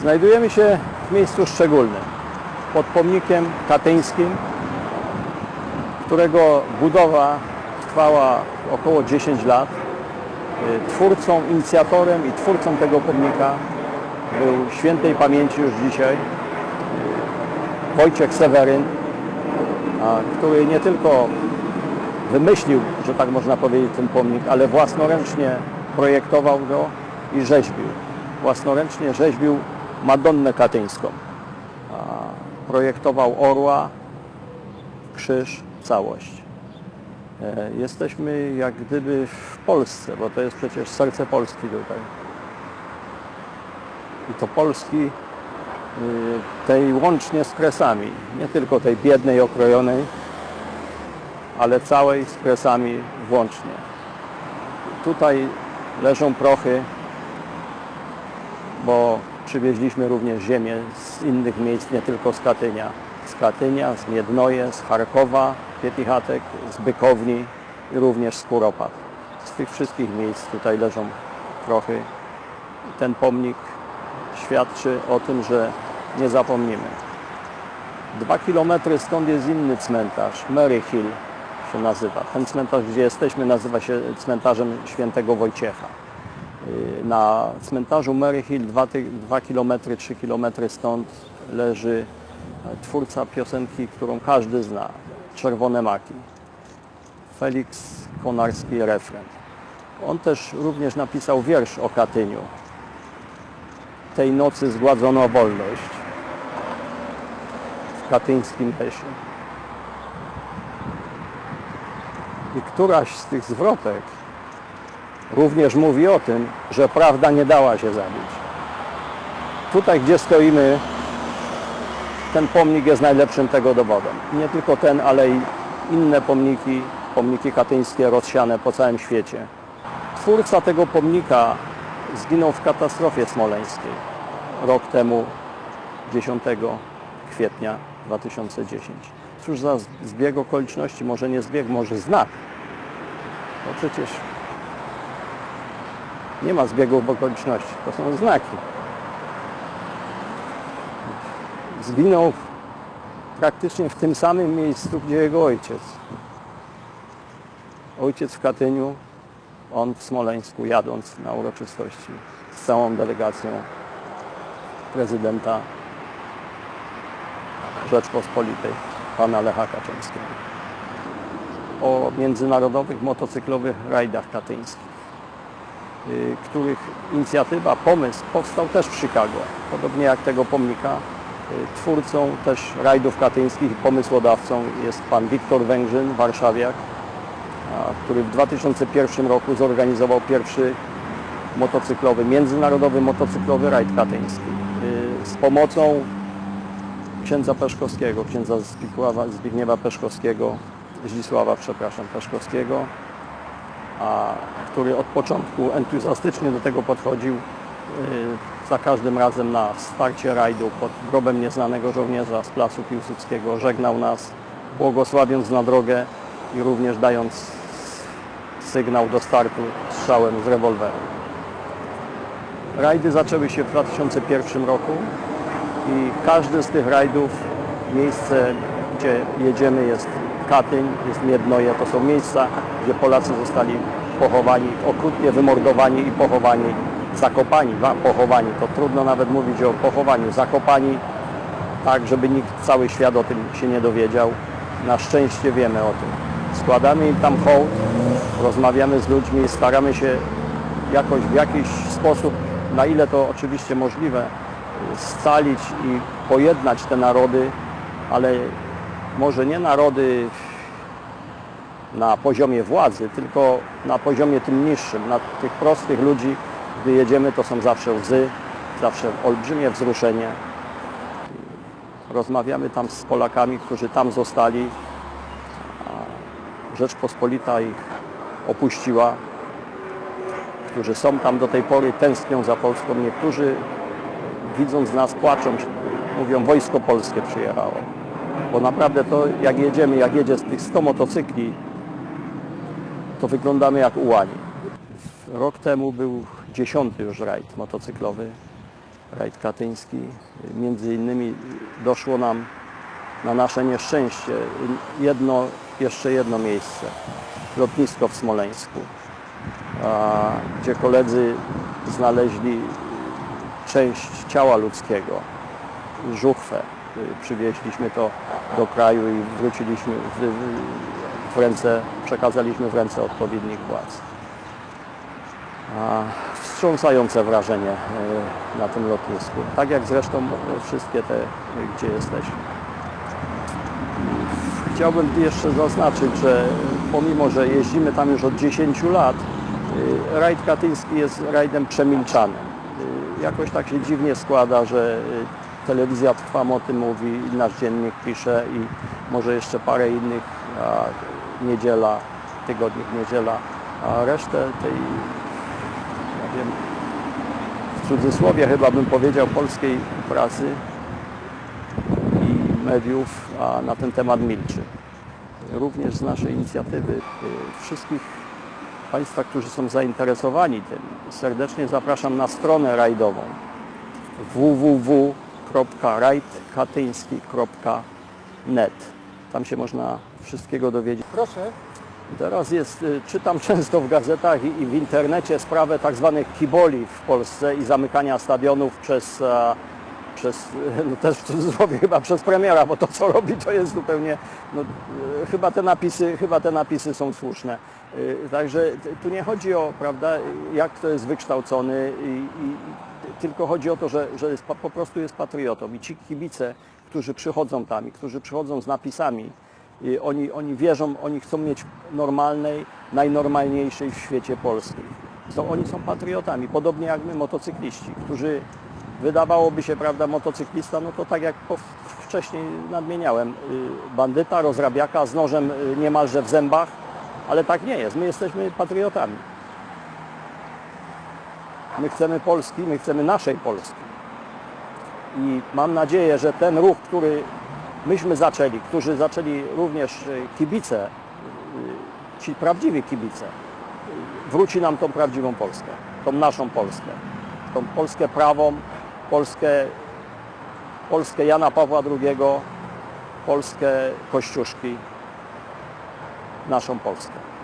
Znajdujemy się w miejscu szczególnym, pod pomnikiem katyńskim, którego budowa trwała około 10 lat. Y, Twórcą, inicjatorem i twórcą tego pomnika był świętej pamięci już dzisiaj y, Wojciech Seweryn, który nie tylko wymyślił, że tak można powiedzieć, ten pomnik, ale własnoręcznie projektował go i rzeźbił. Własnoręcznie rzeźbił Madonnę Katyńską. Projektował orła, krzyż, całość. E, Jesteśmy jak gdyby w Polsce, bo to jest przecież serce Polski tutaj. I to Polski y, tej łącznie z kresami, nie tylko tej biednej, okrojonej, ale całej z kresami włącznie. Tutaj leżą prochy, bo przywieźliśmy również ziemię z innych miejsc, nie tylko z Katynia. Z Katynia, z Miednoje, z Charkowa, Pietichatek, z Bykowni i również z Kuropat. Z tych wszystkich miejsc tutaj leżą prochy. Ten pomnik świadczy o tym, że nie zapomnimy. Dwa kilometry stąd jest inny cmentarz, Mary Hill się nazywa. Ten cmentarz, gdzie jesteśmy, nazywa się cmentarzem świętego Wojciecha. Yy, Na cmentarzu Mary Hill, 2 km, 3 km stąd leży e, twórca piosenki, którą każdy zna, Czerwone Maki. Felix Konarski refren. On też również napisał wiersz o Katyniu. Tej nocy zgładzono wolność w katyńskim lesie. I któraś z tych zwrotek również mówi o tym, że prawda nie dała się zabić. Tutaj, gdzie stoimy, ten pomnik jest najlepszym tego dowodem. Nie tylko ten, ale i inne pomniki, pomniki katyńskie rozsiane po całym świecie. Twórca tego pomnika zginął w katastrofie smoleńskiej rok temu, 10 kwietnia 2010. Cóż za zbieg okoliczności, może nie zbieg, może znak. No przecież nie ma zbiegów okoliczności, to są znaki. Zginął praktycznie w tym samym miejscu, gdzie jego ojciec. Ojciec w Katyniu, on w Smoleńsku, jadąc na uroczystości z całą delegacją prezydenta Rzeczpospolitej, pana Lecha Kaczyńskiego. O międzynarodowych motocyklowych rajdach katyńskich, których inicjatywa, pomysł powstał też w Chicago. Podobnie jak tego pomnika, y, twórcą też rajdów katyńskich i pomysłodawcą jest pan Wiktor Węgrzyn, warszawiak, który w 2001 roku zorganizował pierwszy motocyklowy, międzynarodowy motocyklowy rajd katyński y, z pomocą księdza Peszkowskiego, księdza Zbigniewa Peszkowskiego, Zdzisława, przepraszam, Peszkowskiego, a który od początku entuzjastycznie do tego podchodził y, za każdym razem na wsparcie rajdu pod grobem nieznanego żołnierza z Placu Piłsudskiego żegnał nas, błogosławiąc na drogę i również dając sygnał do startu strzałem z rewolweru. Rajdy zaczęły się w 2001 roku i każdy z tych rajdów, miejsce, gdzie jedziemy jest Katyń, jest Miednoje, to są miejsca, gdzie Polacy zostali pochowani, okrutnie wymordowani i pochowani, zakopani, wa- pochowani, to trudno nawet mówić o pochowaniu, zakopani tak, żeby nikt, cały świat o tym się nie dowiedział. Na szczęście wiemy o tym. Składamy im tam hołd, rozmawiamy z ludźmi, staramy się jakoś w jakiś sposób, na ile to oczywiście możliwe, scalić i pojednać te narody, ale może nie narody na poziomie władzy, tylko na poziomie tym niższym, na tych prostych ludzi, gdy jedziemy, to są zawsze łzy, zawsze olbrzymie wzruszenie. Rozmawiamy tam z Polakami, którzy tam zostali, Rzeczpospolita ich opuściła, którzy są tam do tej pory, tęsknią za Polską. Niektórzy widząc nas płaczą, mówią wojsko polskie przyjechało. Bo naprawdę to jak jedziemy, jak jedzie z tych 100 motocykli, to wyglądamy jak ułani. Rok temu był dziesiąty już rajd motocyklowy rajd katyński. Między innymi doszło nam na nasze nieszczęście jedno, jeszcze jedno miejsce, lotnisko w Smoleńsku, gdzie koledzy znaleźli część ciała ludzkiego, żuchwę. Przywieźliśmy to do kraju i wróciliśmy w, w- ręce, przekazaliśmy w ręce odpowiednich władz. A, wstrząsające wrażenie y, na tym lotnisku. Tak jak zresztą wszystkie te, gdzie jesteśmy. Chciałbym jeszcze zaznaczyć, że pomimo, że jeździmy tam już od 10 lat, y, rajd katyński jest rajdem przemilczanym. Y, Jakoś tak się dziwnie składa, że telewizja Trwam o tym mówi, nasz dziennik pisze i może jeszcze parę innych, niedziela, tygodnik niedziela, a resztę tej, ja wiem, w cudzysłowie chyba bym powiedział polskiej prasy i mediów a na ten temat milczy. Również z naszej inicjatywy y, wszystkich Państwa, którzy są zainteresowani tym, serdecznie zapraszam na stronę rajdową www.rajdkatyński.net. Tam się można wszystkiego dowiedzieć. Proszę. Teraz jest, czytam często w gazetach i, w internecie sprawę tak zwanych kiboli w Polsce i zamykania stadionów przez, przez no też w cudzysłowie chyba przez premiera, bo to co robi to jest zupełnie, no, chyba, te napisy, chyba te napisy są słuszne. Także tu nie chodzi o, prawda, jak kto jest wykształcony, i, i, tylko chodzi o to, że, że jest, po prostu jest patriotą i ci kibice, którzy przychodzą tam i którzy przychodzą z napisami, oni, oni wierzą, oni chcą mieć normalnej, najnormalniejszej w świecie Polski. Są, oni są patriotami, podobnie jak my motocykliści, którzy wydawałoby się, prawda, motocyklista, no to tak jak wcześniej nadmieniałem, y, bandyta, rozrabiaka z nożem y, niemalże w zębach, ale tak nie jest. My jesteśmy patriotami. My chcemy Polski, my chcemy naszej Polski. I mam nadzieję, że ten ruch, który myśmy zaczęli, którzy zaczęli również y, kibice, y, ci prawdziwi kibice, y, wróci nam tą prawdziwą Polskę, tą naszą Polskę, tą Polskę prawą, Polskę, Polskę Jana Pawła II, Polskę Kościuszki, naszą Polskę.